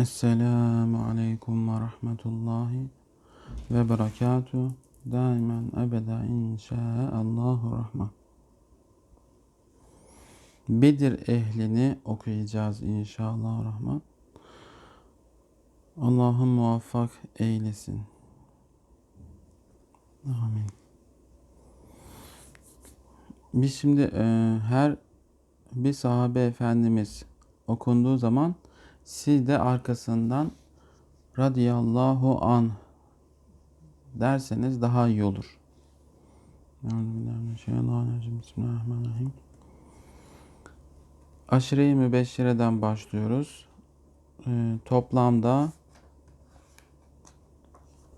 Esselamu Aleyküm ve Rahmetullahi ve Berekatuhu. Daimen ebeda inşaallahu rahman. Bedir ehlini okuyacağız inşallah rahman. Allah'ım muvaffak eylesin. Amin. Biz şimdi e, her bir sahabe efendimiz okunduğu zaman siz de arkasından radıyallahu an derseniz daha iyi olur. Bismillahirrahmanirrahim. Aşire-i Mübeşşire'den başlıyoruz. Ee, toplamda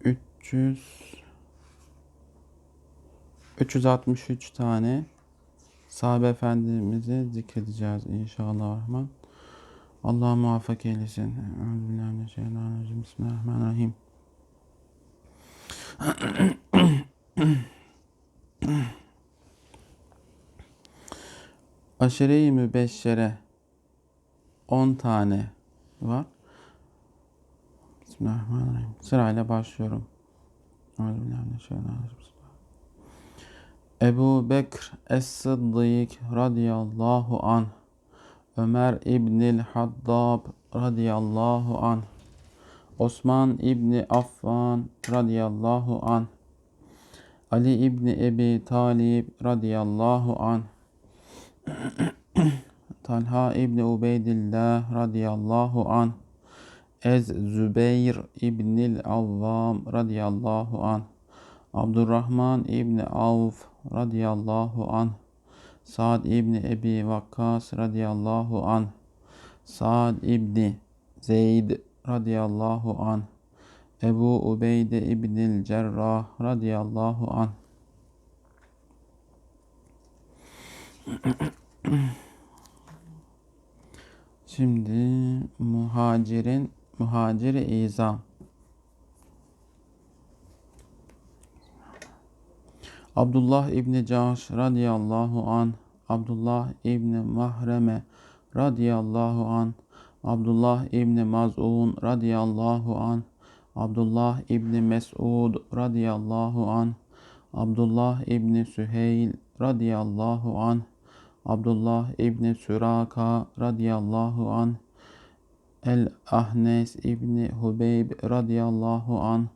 300 363 tane sahabe efendimizi zikredeceğiz inşallah rahman. Allah muvaffak eylesin. Euzubillahimineşşeytanirracim. Bismillahirrahmanirrahim. Aşire-i mübeşşere 10 tane var. Bismillahirrahmanirrahim. Sırayla başlıyorum. Ebu Bekr Es-Sıddık radıyallahu anh Ömer İbnil Haddab radıyallahu anh Osman İbni Affan radıyallahu anh Ali İbni Ebi Talib radıyallahu anh Talha İbni Ubeydillah radıyallahu anh Ez Zübeyir İbnil Avvam radıyallahu anh Abdurrahman İbni Avf radıyallahu anh Sa'd İbni Ebi Vakkas radıyallahu anh Sa'd İbni Zeyd radıyallahu anh Ebu Ubeyde İbnil Cerrah radıyallahu anh Şimdi muhacirin muhaciri izam Abdullah İbni Cahş radıyallahu an, Abdullah İbni Mahreme radıyallahu an, Abdullah İbni Maz'un radıyallahu an, Abdullah İbni Mes'ud radıyallahu an, Abdullah İbni Süheyl radıyallahu an, Abdullah İbni Süraka radıyallahu an, El Ahnes İbni Hubeyb radıyallahu an,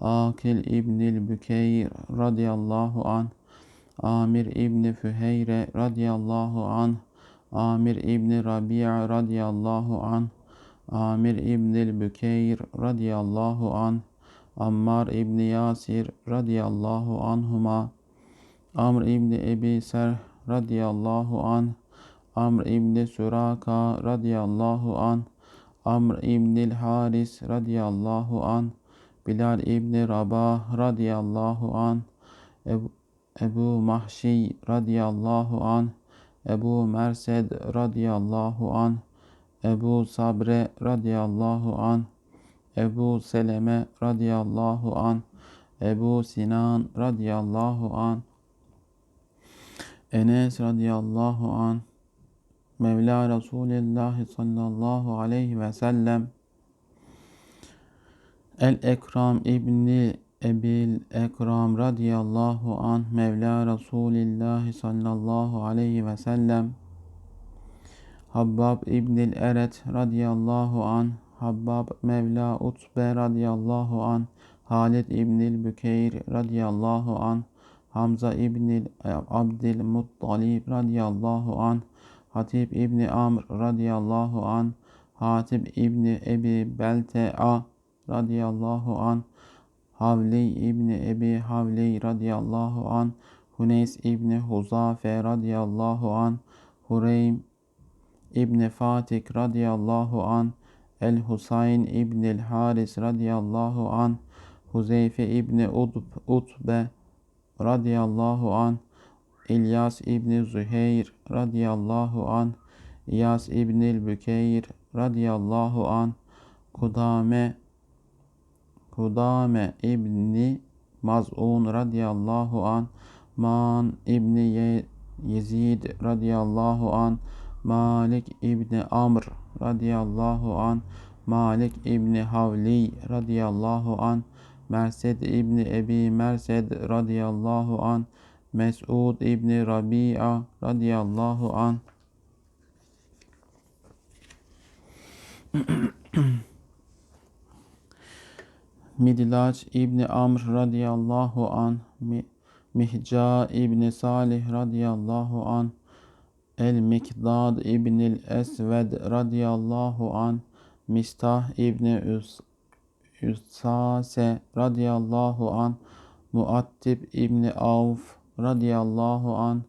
Akil İbnil Bükeyr radıyallahu an, Amir İbni Füheyre radıyallahu an, Amir İbni Rabia radıyallahu an, Amir İbnil Bükeyr radıyallahu an, Ammar İbni Yasir radıyallahu anhuma, Amr İbni Ebi Serh radıyallahu an, Amr İbni Suraka radıyallahu an, Amr İbnil Haris radıyallahu an, Bilal İbni Rabah radıyallahu an, Ebu, Ebu Mahşi radıyallahu an, Ebu Mersed radıyallahu an, Ebu Sabre radıyallahu an, Ebu Seleme radıyallahu an, Ebu Sinan radıyallahu an, Enes radıyallahu an, Mevla Resulullah sallallahu aleyhi ve sellem, El-Ekram İbni Ebil Ekram radıyallahu anh Mevla Resulillah sallallahu aleyhi ve sellem. Habbab İbnil Eret radıyallahu anh Habbab Mevla Utbe radıyallahu anh Halid İbnil Bükeyr radıyallahu anh Hamza İbnil Abdil Muttalib radıyallahu anh Hatib İbni Amr radıyallahu anh Hatib İbni Ebi Belte'a radıyallahu an, Havli İbni Ebi Havli radıyallahu an, Huneys İbni Huzafe radıyallahu an, Hureym İbni Fatik radıyallahu an, El Husayn İbnil Haris radıyallahu an, Huzeyfe İbni Udb, Utbe radıyallahu an, İlyas İbni Züheyr radıyallahu an, İyas İbnil Bükeyr radıyallahu an, Kudame Hudame İbni Maz'un radıyallahu an, Man İbni Ye Yezid radıyallahu an, Malik İbni Amr radıyallahu an, Malik İbni Havli radıyallahu an Mersed İbni Ebi Mersed radıyallahu an Mes'ud İbni Rabia radıyallahu an Midlaç İbni Amr radıyallahu an Mihca İbni Salih radıyallahu an El Mikdad İbnil Esved radıyallahu an Mistah İbni Üs Üssase radıyallahu an Muattib İbni Avf radıyallahu an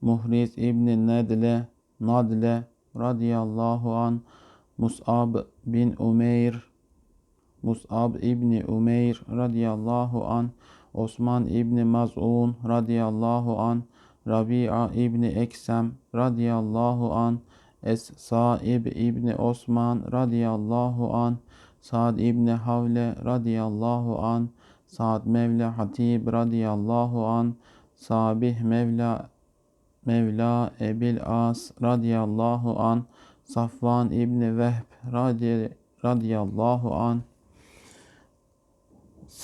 Muhriz İbni Nedle Nadle radıyallahu an Mus'ab bin Umeyr Mus'ab İbni Umeyr radıyallahu an Osman İbni Maz'un radıyallahu an Rabia İbni Eksem radıyallahu an Es-Saib İbni Osman radıyallahu an Sa'd İbni Havle radıyallahu an Sa'd Mevla Hatib radıyallahu an Sabih Mevla Mevla Ebil As radıyallahu an Safvan İbni Vehb radıyallahu an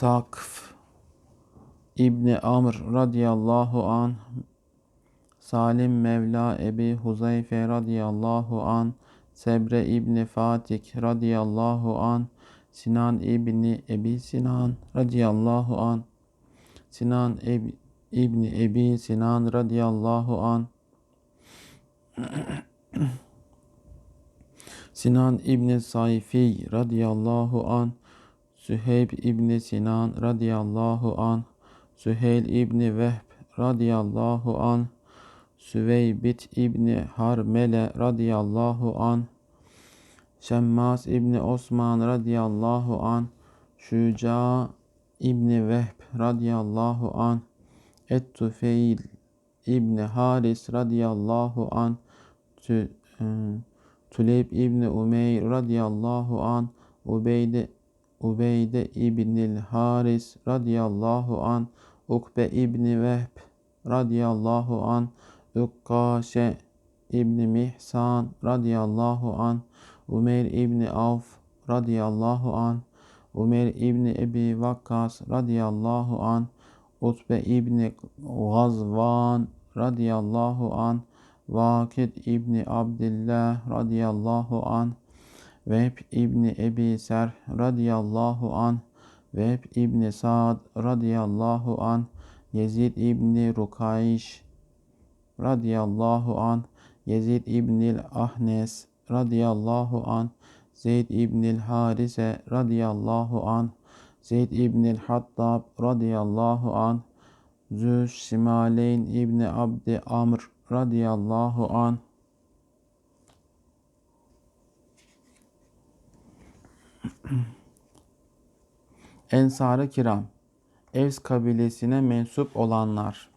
Sakf İbni Amr radıyallahu an Salim Mevla Ebi Huzeyfe radıyallahu an Sebre İbni Fatik radıyallahu an Sinan İbni Ebi Sinan radıyallahu an Sinan Ebi, İbni Ebi Sinan radıyallahu an Sinan İbni Sayfi radıyallahu an Süheyb İbni Sinan radıyallahu an Süheyl İbni Vehb radıyallahu an Süveybit İbni Harmele radıyallahu an Şemmas İbni Osman radıyallahu an Şüca İbni Vehb radıyallahu an Et-Tufeil İbni Haris radıyallahu an Tü, e, Tüleyb İbni Umeyr radıyallahu an Ubeyde Ubeyde İbnil Haris radıyallahu an Ukbe İbni Vehb radıyallahu an Ukkaşe İbni Mihsan radıyallahu an Umeyr İbni Avf radıyallahu an Umeyr İbni Ebi Vakkas radıyallahu an Utbe İbni Gazvan radıyallahu an Vakid İbni Abdillah radıyallahu an Vehb İbni Ebi Ser radıyallahu an Vehb İbni Sa'd radıyallahu an Yezid İbni Rukayş radıyallahu an Yezid İbnil Ahnes radıyallahu an Zeyd İbnil Harise radıyallahu an Zeyd İbnil Hattab radıyallahu an Züş Şimaleyn İbni Abdi Amr radıyallahu an Ensar-ı Kiram Evs kabilesine mensup olanlar.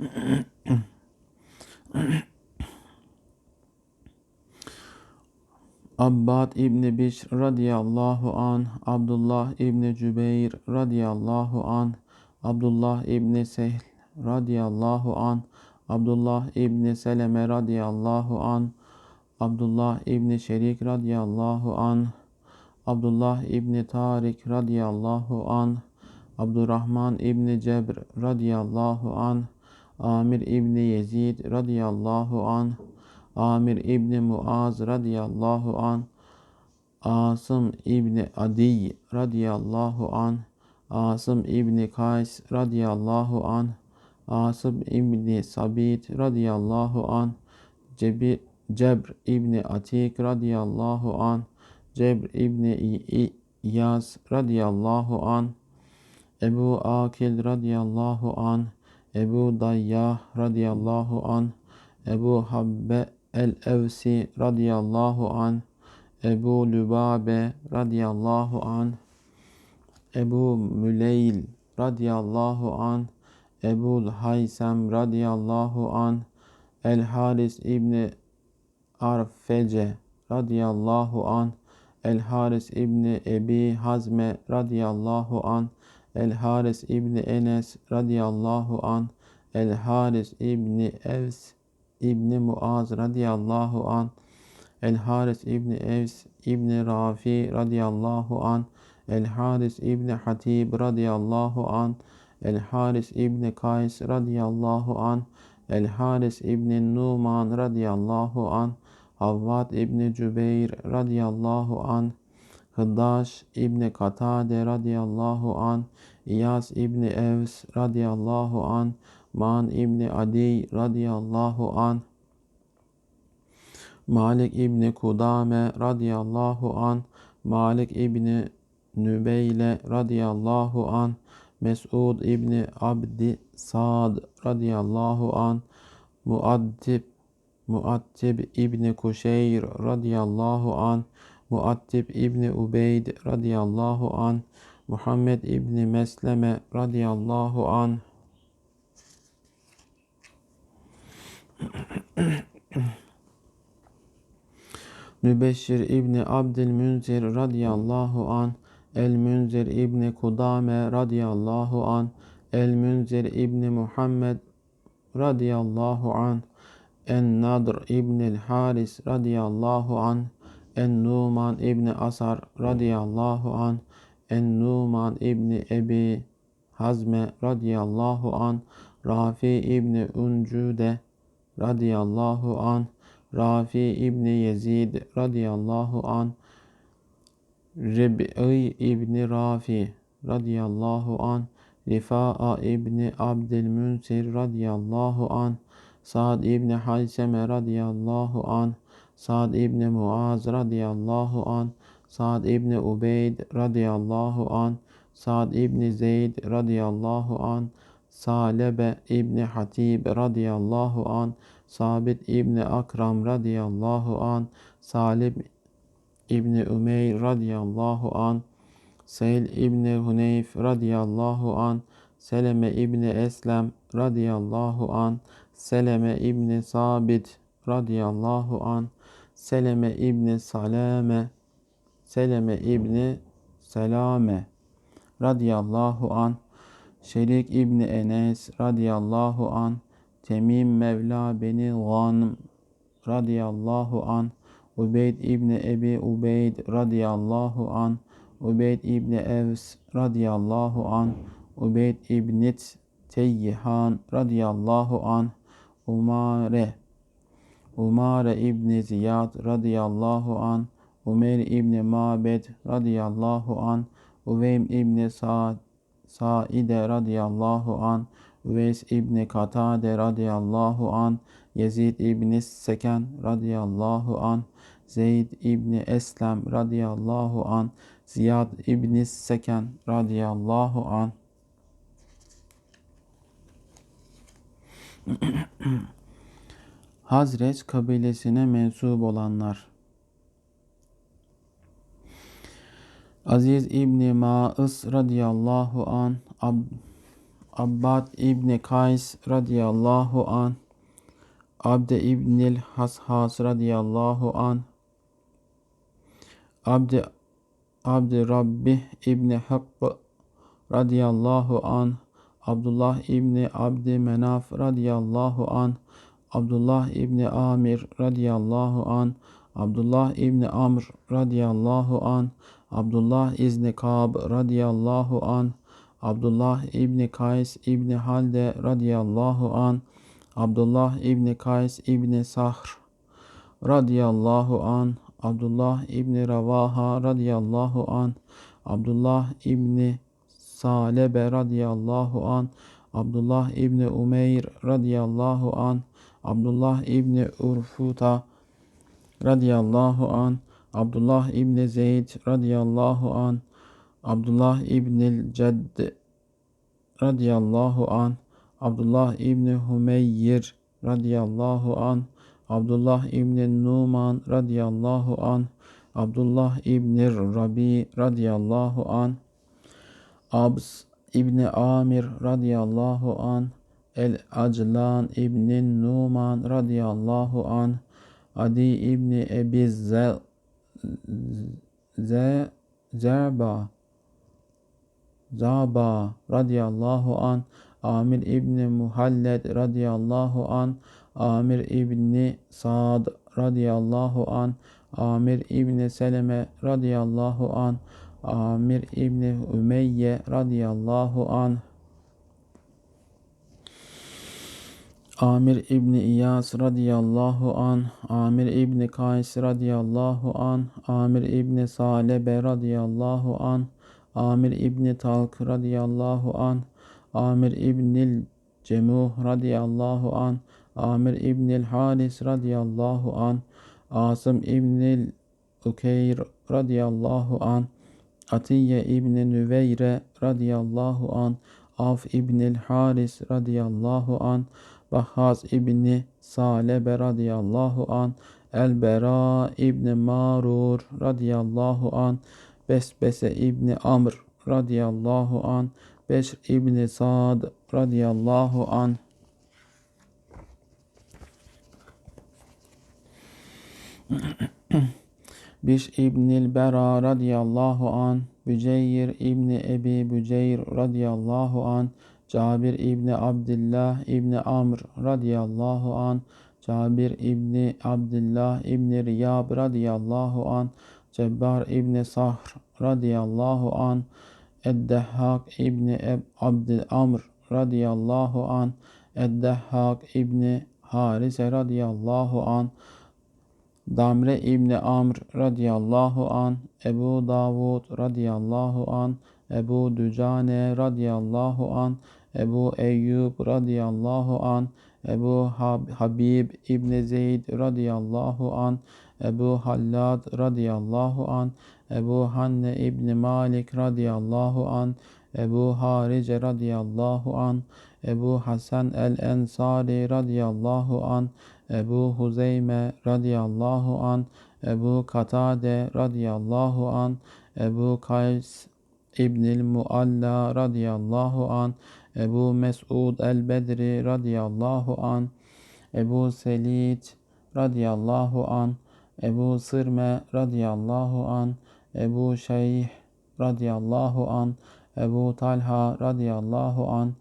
Abbad İbni Bişr radıyallahu an, Abdullah İbni Cübeyr radıyallahu an, Abdullah İbni Sehl radıyallahu an, Abdullah İbni Seleme radıyallahu an, Abdullah İbni Şerik radıyallahu an, Abdullah İbni Tarik radıyallahu an, Abdurrahman İbni Cebr radıyallahu an, Amir İbni Yezid radıyallahu an, Amir İbni Muaz radıyallahu an, Asım İbni Adi radıyallahu an, Asım İbni Kays radıyallahu an, Asım İbni Sabit radıyallahu an, Cebi, Cebr İbni Atik radıyallahu an, Cebr İbni İyaz radıyallahu an, Ebu Akil radıyallahu an, Ebu Dayyah radıyallahu an, Ebu Habbe el-Evsi radıyallahu an, Ebu Lübabe radıyallahu an, Ebu Müleyl radıyallahu an, Ebu Haysem radıyallahu an, El Haris İbni Arfece radıyallahu an, El Haris İbni Ebi Hazme radıyallahu an, El Haris İbni Enes radıyallahu an, El Haris İbni Evs İbni Muaz radıyallahu an El Haris İbni Evs İbni Rafi radıyallahu an El Haris İbni Hatib radıyallahu an El Haris İbni Kays radıyallahu an El Haris İbni Numan radıyallahu an Havvat İbni Cübeyr radıyallahu an Hıddaş İbni Katade radıyallahu an İyas İbni Evs radıyallahu an Man İbni Adi radıyallahu an Malik İbni Kudame radıyallahu an Malik İbni Nübeyle radıyallahu an Mesud İbni Abdi Sad radıyallahu an Muaddib Muattib İbni Kuşeyr radıyallahu an Muattib İbni Ubeyd radıyallahu an Muhammed İbni Mesleme radıyallahu an. Mübeşşir İbni Abdülmünzir radıyallahu an El Münzir İbni Kudame radıyallahu an. El Münzir İbni Muhammed radıyallahu an. En Nadr İbni Haris radıyallahu an. En Numan İbni Asar radıyallahu an. En Numan İbni Ebi Hazme radıyallahu an. Rafi İbni Uncude radıyallahu an. Rafi İbni Yezid radıyallahu an Rib'i İbni Rafi radıyallahu an Rifa'a İbni Abdülmünsir radıyallahu an Sa'd İbni Hayseme radıyallahu an Sa'd İbni Muaz radıyallahu an Sa'd İbni Ubeyd radıyallahu an Sa'd İbni Zeyd radıyallahu an Salebe İbni Hatib radıyallahu an Sabit İbni Akram radıyallahu an Salim İbni Ümeyr radıyallahu an Seyl İbni Huneyf radıyallahu an Seleme İbni Eslem radıyallahu an Seleme İbni Sabit radıyallahu an Seleme İbni Salame Seleme İbni Selame radıyallahu an Şerik İbni Enes radıyallahu an Temim Mevla Beni Ghanım radıyallahu an Ubeyd İbni Ebi Ubeyd radıyallahu an Ubeyd İbni Evs radıyallahu an Ubeyd İbni Teyyihan radıyallahu an Umare Umare İbni Ziyad radıyallahu an Umeyr İbni Mabed radıyallahu an Uveym İbni Sa'd Saide radıyallahu an Üveys İbni Katade radıyallahu an Yezid İbni Seken radıyallahu an Zeyd İbni Eslem radıyallahu an Ziyad İbni Seken radıyallahu an. Hazreç kabilesine mensup olanlar. Aziz İbni Ma'ız radıyallahu an Ab Abbad İbni Kays radıyallahu an Abde İbnil Hashas radıyallahu an Abdi Abdi Rabbi İbni Hakkı radıyallahu an Abdullah İbni Abdi Menaf radıyallahu an Abdullah İbni Amir radıyallahu an Abdullah İbni Amr radıyallahu an Abdullah İzni Kab radıyallahu an Abdullah İbni Kays İbni Halde radıyallahu an Abdullah İbni Kays İbni Sahr radıyallahu an Abdullah İbni Ravaha radıyallahu an. Abdullah İbni Salebe radıyallahu an. Abdullah İbni Umeyr radıyallahu an. Abdullah İbni Urfuta radıyallahu an. Abdullah İbni Zeyd radıyallahu an. Abdullah İbnil Cedd radıyallahu an. Abdullah İbni Hümeyr radıyallahu an Abdullah İbni Numan radıyallahu an Abdullah İbni Rabi radıyallahu an Abs İbni Amir radıyallahu an El Aclan İbni Numan radıyallahu an Adi İbni Ebi Zel Ze Zerba Zaba radıyallahu an Amir İbni Muhalled radıyallahu an Amir İbni Sa'd radıyallahu an Amir İbni Seleme radıyallahu an Amir İbni Ümeyye radıyallahu an. Amir İbni İyas radıyallahu an Amir İbni Kays radıyallahu an Amir İbni Salebe radıyallahu an Amir İbni Talk radıyallahu an Amir İbnil Cemuh radıyallahu an Amir İbnil Haris radıyallahu an Asım İbnil Ukeyr radıyallahu an Atiye İbni Nüveyre radıyallahu an Af İbnil Haris radıyallahu an Bahhaz İbni Salebe radıyallahu an El-Bera İbni Marur radıyallahu an Besbese İbni Amr radıyallahu an Beşr İbni Sa'd radıyallahu an Biş İbnil Bera radıyallahu an Büceyr İbni Ebi Büceyr radıyallahu an Cabir İbni Abdullah İbni Amr radıyallahu an Cabir İbni Abdullah İbni Riyab radıyallahu an Cebbar İbni Sahr radıyallahu an Eddehhak İbni Eb Abdül Amr radıyallahu an Eddehhak İbni Harise radıyallahu an Damre İbni Amr radıyallahu an Ebu Davud radıyallahu an Ebu Dücane radıyallahu an Ebu Eyyub radıyallahu an Ebu Habib İbni Zeyd radıyallahu an Ebu Hallad radıyallahu an Ebu Hanne İbni Malik radıyallahu an Ebu Harice radıyallahu an Ebu Hasan el-Ensari radıyallahu an Ebu Huzeyme radıyallahu an Ebu Katade radıyallahu an Ebu Kays İbnil Mualla radıyallahu an Ebu Mesud el-Bedri radıyallahu an Ebu Selid radıyallahu an Ebu Sırme radıyallahu an Ebu Şeyh radıyallahu an Ebu Talha radıyallahu an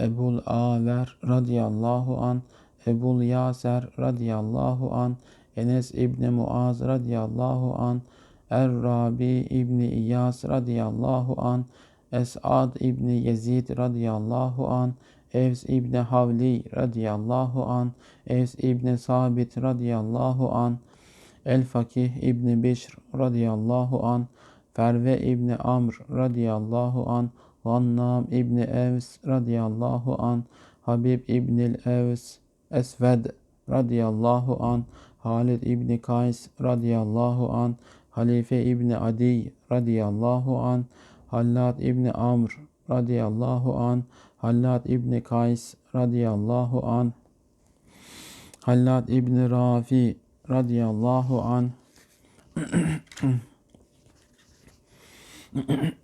Ebul Aver radıyallahu an Ebul Yaser radıyallahu an Enes İbni Muaz radıyallahu an Er-Rabi İbni İyas radıyallahu an Es'ad İbni Yezid radıyallahu an Evs İbni Havli radıyallahu an Evs İbni Sabit radıyallahu an El Fakih İbni Bişr radıyallahu an Ferve İbni Amr radıyallahu an Vannam İbni Evs radıyallahu an Habib İbnil Evs Esved radıyallahu an Halid İbni Kays radıyallahu an Halife İbni Adi radıyallahu an Hallad İbni Amr radıyallahu an Hallad İbni Kays radıyallahu an Hallad İbni Rafi radıyallahu an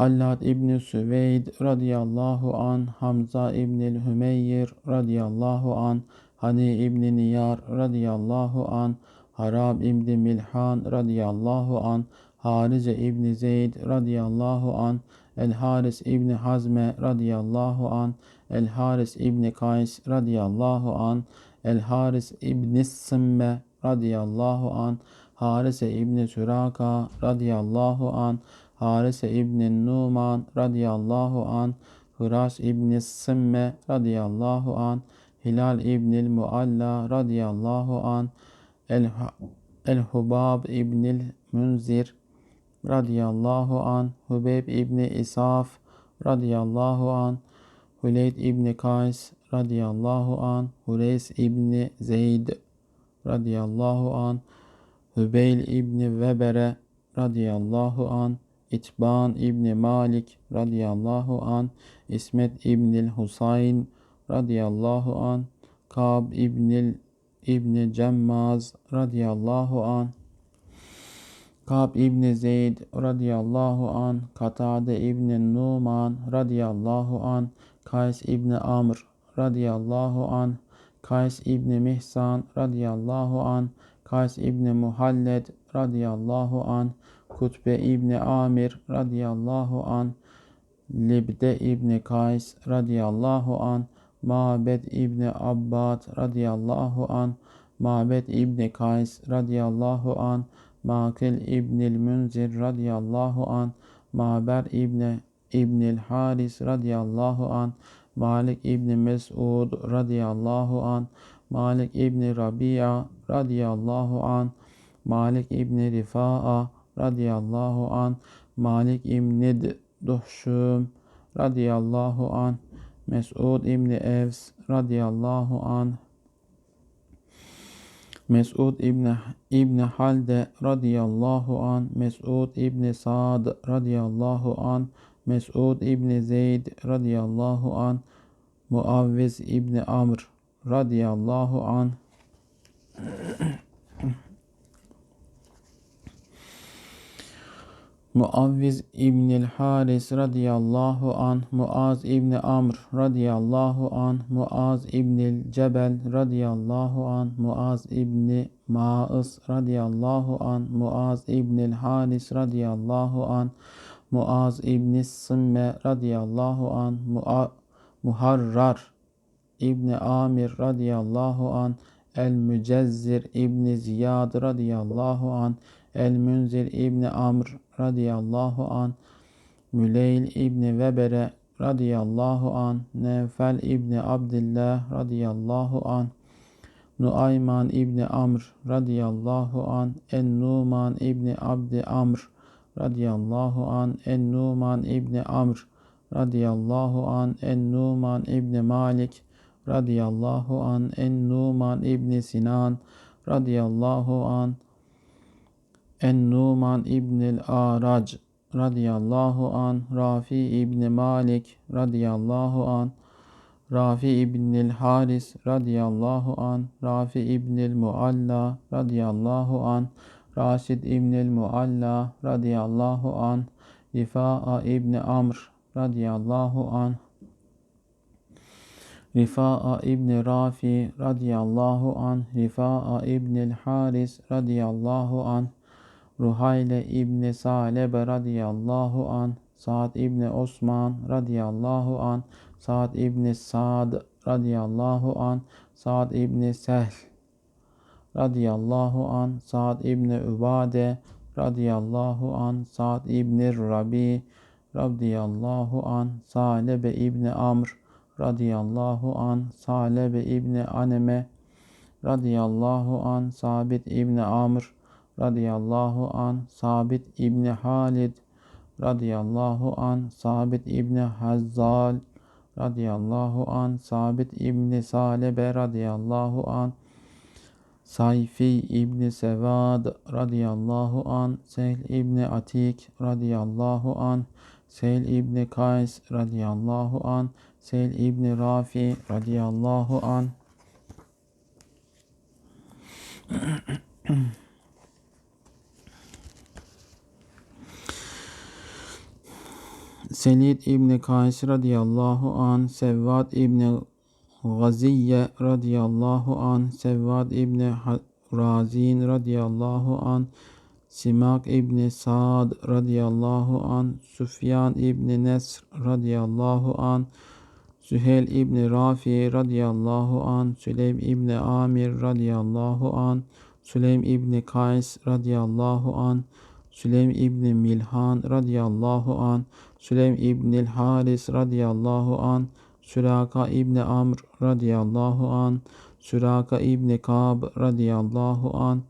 Hallad İbni Süveyd radıyallahu an Hamza İbni Hümeyr radıyallahu an Hani İbni Niyar radıyallahu an Harab İbni Milhan radıyallahu an Harice İbni Zeyd radıyallahu an El Haris İbni Hazme radıyallahu an El Haris İbni Kays radıyallahu an El Haris İbni Sımme radıyallahu an Harise İbni Süraka radıyallahu an Harise İbni Numan radıyallahu an Hıras İbni Sımme radıyallahu an Hilal İbnil Mualla radıyallahu an El, El Hubab İbnil Münzir radıyallahu an Hubeyb İbni İsaf radıyallahu an Hüleyd İbni Kays radıyallahu an Hureys İbni Zeyd radıyallahu an Hübeyl İbni Vebere radıyallahu an İtban İbni Malik radıyallahu an İsmet İbnil Husayn radıyallahu an Kab İbnil İbni Cemmaz radıyallahu an Kab İbni Zeyd radıyallahu an Katade İbni Numan radıyallahu an Kays İbni Amr radıyallahu an Kays İbni Mihsan radıyallahu an Kays İbni Muhalled radıyallahu an Kutbe İbni Amir radıyallahu an Libde İbni Kays radıyallahu an Ma'bed İbni Abbad radıyallahu an, Ma'bed İbni Kays radıyallahu an, Makil İbnil Münzir radıyallahu an, Maber İbni İbnil Haris radıyallahu an, Malik İbni Mesud radıyallahu an, Malik İbni Rabia radıyallahu an, Malik İbni Rifa'a radıyallahu an, Malik İbni Duhşum. Radıyallahu an, Mesud İbni Evs. Radıyallahu an, Mesud İbni, İbni Halde. Radıyallahu an, Mesud İbni Sa'd. Radıyallahu an, Mesud İbni Zeyd. Radıyallahu an, Muavviz İbni Amr. Radıyallahu an, Muavviz İbnil Haris radıyallahu an, Muaz İbni Amr radıyallahu an, Muaz İbnil Cebel radıyallahu an, Muaz İbni Ma'ız radıyallahu an, Muaz İbnil Haris radıyallahu an, Muaz İbni Sımme radıyallahu an, Mua Muharrar İbni Amir radıyallahu an, El Mücezzir İbni Ziyad radıyallahu an, El Münzir İbni Amr radıyallahu an, Müleyl İbni Vebere radıyallahu an, Nevfel İbni Abdillah radıyallahu an, Nuayman İbni Amr radıyallahu an, En-Numan İbni Abdi Amr radıyallahu an, En-Numan İbni Amr radıyallahu an, En-Numan İbni Malik radıyallahu an, En-Numan İbni Sinan radıyallahu an, En-Numan İbnil Arac radıyallahu an, Rafi İbni Malik radıyallahu an, Rafi İbnil Haris radıyallahu an, Rafi İbnil Mualla radıyallahu an, Raşid İbnil Mualla radıyallahu an, Rifa'a İbni Amr radıyallahu an, Rifa'a İbni Rafi radıyallahu an, Rifa'a İbnil Haris radıyallahu an, Ruhayle İbni Salebe radıyallahu an, Sa'd İbni Osman radıyallahu an, Sa'd İbni Sa'd radıyallahu an, Sa'd İbni Sehl radıyallahu an, Sa'd İbni Ubade radıyallahu an, Sa'd İbni Rabi radıyallahu an, Salebe İbni Amr radıyallahu an, Salebe İbni Aneme radıyallahu an, Sabit İbni Amr radıyallahu an, Sabit İbni Halid radıyallahu an, Sabit İbni Hazzal radıyallahu an, Sabit İbni Salebe radıyallahu an, Sayfi İbni Sevad radıyallahu an, Sehl İbni Atik radıyallahu an, Sehl İbni Kays radıyallahu an, Sehl İbni Rafi radıyallahu an. Selid İbni Kays radıyallahu an, Sevvat İbni Gaziye radıyallahu an, Sevvat İbni Razin radıyallahu an, Simak İbni Sa'd radıyallahu an, Süfyan İbni Nesr radıyallahu an, Süheyl İbni Rafi radıyallahu an, Süleym İbni Amir radıyallahu an, Süleym İbni Kays radıyallahu an, Süleym İbni Milhan radıyallahu an, Süleym İbnil Haris radıyallahu an, Süraka İbni Amr radıyallahu an, Süraka İbni Kab radıyallahu an,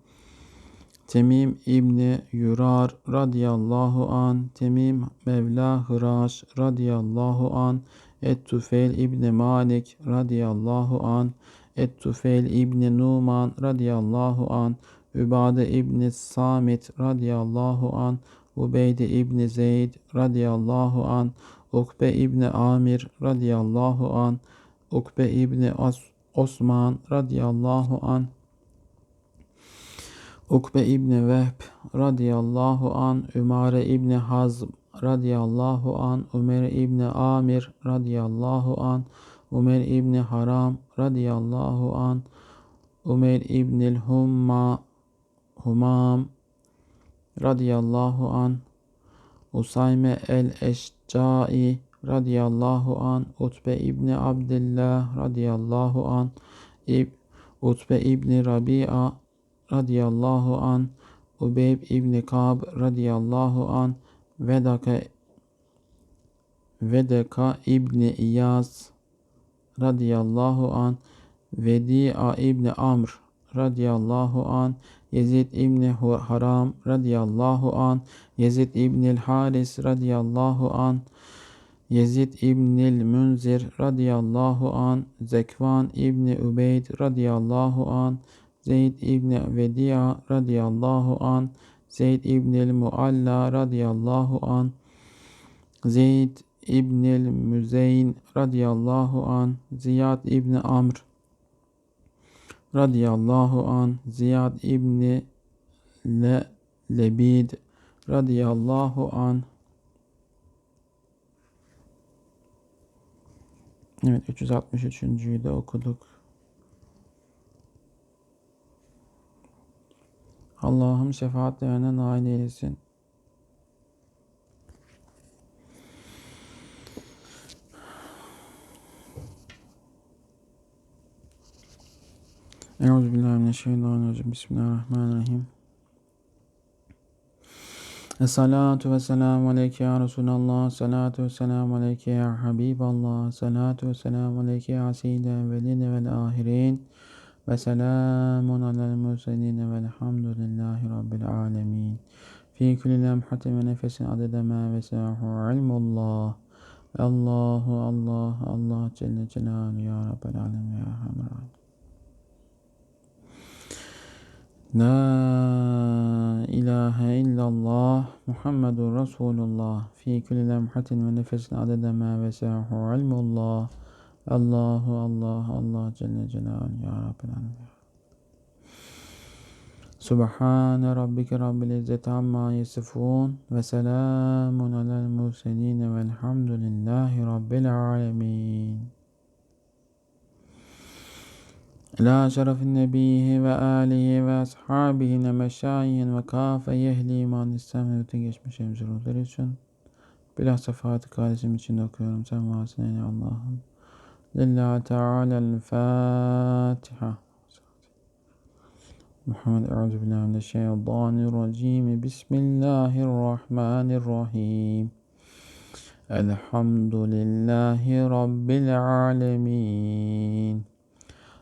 Temim İbni Yurar radıyallahu an, Temim Mevla Hıraş radıyallahu an, Et-Tufeil İbni Malik radıyallahu an, Et-Tufeil İbni Numan radıyallahu an, Übade İbni Samit radıyallahu an, Ubeyde İbni Zeyd radıyallahu an, Ukbe İbni Amir radıyallahu an, Ukbe İbni As Osman radıyallahu an, Ukbe İbni Vehb radıyallahu an, Ümare İbni Hazm radıyallahu an, Ömer İbni Amir radıyallahu an, Ömer İbni Haram radıyallahu an, Ömer İbnil Humma Humam radıyallahu an, Usayme el-Eşcai radıyallahu an, Utbe İbni Abdullah radıyallahu an, İb, Utbe İbni Rabia radıyallahu an, Ubeyb İbni Kab radıyallahu an, Vedaka Vedeka İbni İyaz radıyallahu an, Vedi'a İbni Amr radıyallahu an, Yezid İbni Haram radıyallahu an, Yezid İbnil Haris radıyallahu an, Yezid İbnil Münzir radıyallahu an, Zekvan İbni Ubeyd radıyallahu an, Zeyd İbni Vedia radıyallahu an, Zeyd İbnil Mualla radıyallahu an, Zeyd İbnil Müzeyn radıyallahu an, Ziyad İbni Amr radıyallahu an, Ziyad İbni Le Lebid radıyallahu an. Evet 363.'yü de okuduk. Allah'ım şefaatlerine nail eylesin. Euzubillahimineşşeytanirracim. Bismillahirrahmanirrahim. Esselatu ve selamu aleyke ya Resulallah. Salatu ve selamu aleyke ya Habiballah. Salatu ve selamu aleyke ya Seyyid evveline vel ahirin. Ve selamun alel murseline velhamdülillahi rabbil alemin. Fi kulli lemhatin ve nefesin adede ma vesahu ilmullah. Allahu Allah Allah Celle Celaluhu ya Rabbel Alemin ya Erhamer Rahim. La ilahe illallah Muhammedur Resulullah fi kulli lemhatin ve nefesin adede ma vesahu ilmullah. Allahu Allah Allah Celle Celaluhu ya Rabbel Alemin. Subhane rabbike rabbil izzeti amma yasifun ve selamun alel murselin velhamdülillahi rabbil alemin. İlâ nebiyhi ve âlihi ve meşayihin ve kâfe yehli iman İslam bütün geçmiş emzirulları için bilhassa Fatih kardeşim için okuyorum. Sen varsın ey Allah'ım. Lillahi Teala'l Fatiha. Muhammed Euzu billahi mineşşeytanirracim. Bismillahirrahmanirrahim. Elhamdülillahi rabbil alamin. Errahmanirrahim.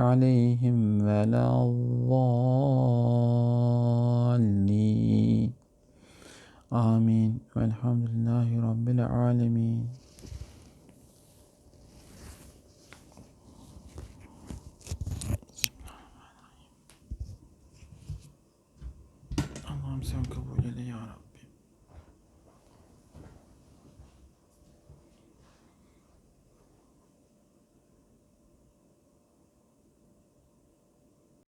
Aleyhim ve lâllâllîn. Amin. Velhamdülillahi Rabbil alemin. Allah'ım sen kabul